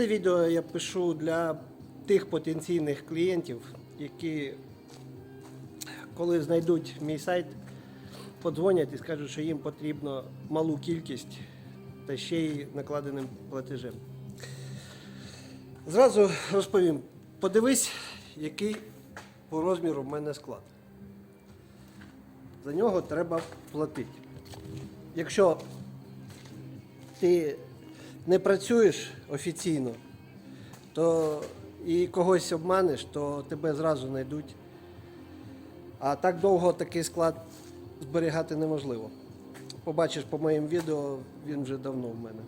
Це відео я пишу для тих потенційних клієнтів, які, коли знайдуть мій сайт, подзвонять і скажуть, що їм потрібно малу кількість та ще й накладеним платежем. Зразу розповім, подивись, який по розміру в мене склад. За нього треба платити. Якщо ти не працюєш офіційно, то і когось обманеш, то тебе зразу знайдуть. А так довго такий склад зберігати неможливо. Побачиш по моїм відео, він вже давно в мене.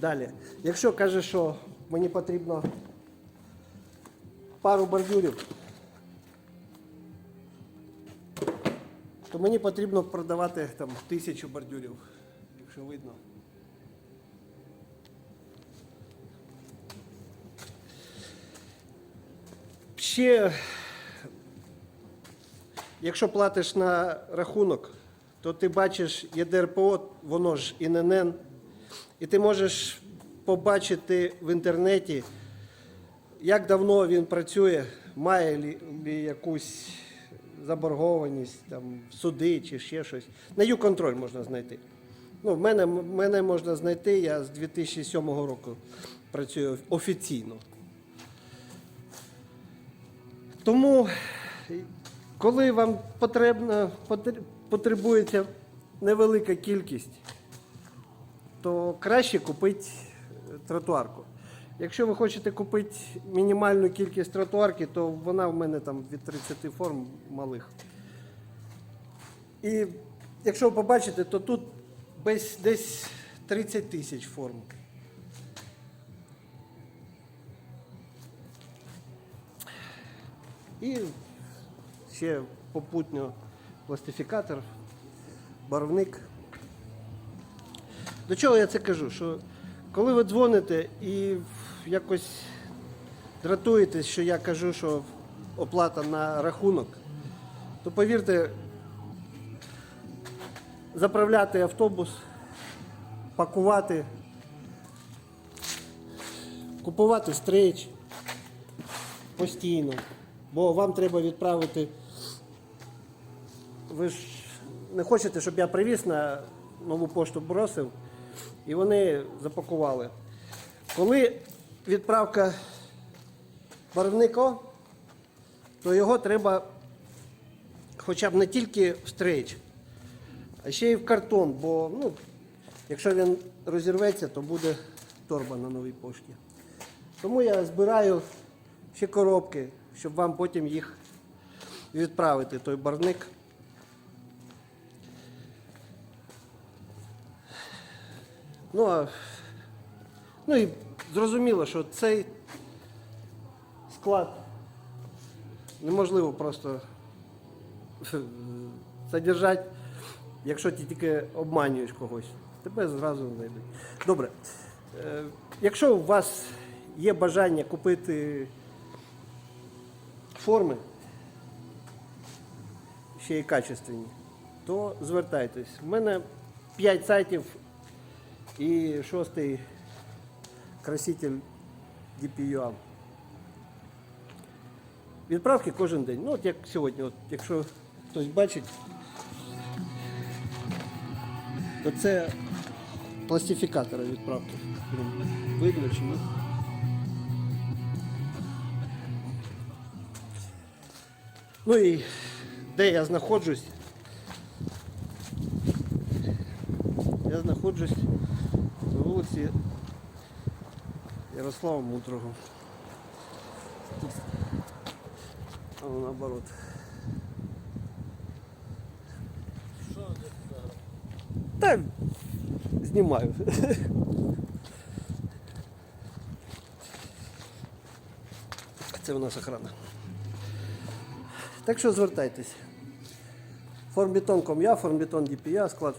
Далі. Якщо кажеш, що мені потрібно пару бордюрів, то мені потрібно продавати там тисячу бордюрів, якщо видно. Ще, якщо платиш на рахунок, то ти бачиш ЄДРПО, воно ж ІНН, і ти можеш побачити в інтернеті, як давно він працює, має лі, якусь заборгованість, там, суди чи ще щось. На Ю-контроль можна знайти. Ну, мене, мене можна знайти, я з 2007 року працюю офіційно. Тому, коли вам потрібно, потребується невелика кількість, то краще купити е, тротуарку. Якщо ви хочете купити мінімальну кількість тротуарки, то вона в мене там від 30 форм малих. І якщо ви побачите, то тут десь, десь 30 тисяч форм. І ще попутньо пластифікатор, барвник. До чого я це кажу? Що коли ви дзвоните і якось дратуєтесь, що я кажу, що оплата на рахунок, то повірте, заправляти автобус, пакувати, купувати стрейч постійно, бо вам треба відправити. Ви ж не хочете, щоб я привіз на нову пошту бросив, і вони запакували. Коли відправка барвника, то його треба хоча б не тільки в стрейч, а ще й в картон, бо ну, якщо він розірветься, то буде торба на новій пошті. Тому я збираю ще коробки, щоб вам потім їх відправити, той барвник. Ну, а, ну і зрозуміло, що цей склад неможливо просто содержати, якщо ти тільки обманюєш когось. Тебе зразу знайдуть. Добре. Е, Якщо у вас є бажання купити форми, ще й качественні, то звертайтесь. У мене 5 сайтів і шостий краситель DPUA. Відправки кожен день. Ну, от як сьогодні, от, якщо хтось бачить, то це пластифікатори відправки. Видно чи ні? Ну і де я знаходжусь? Я знаходжусь на вулиці Ярослава Мудрого. А наоборот. Та знімаю. Це у нас охрана. Так що звертайтесь. Формбетон.com я, формбетон DPA, склад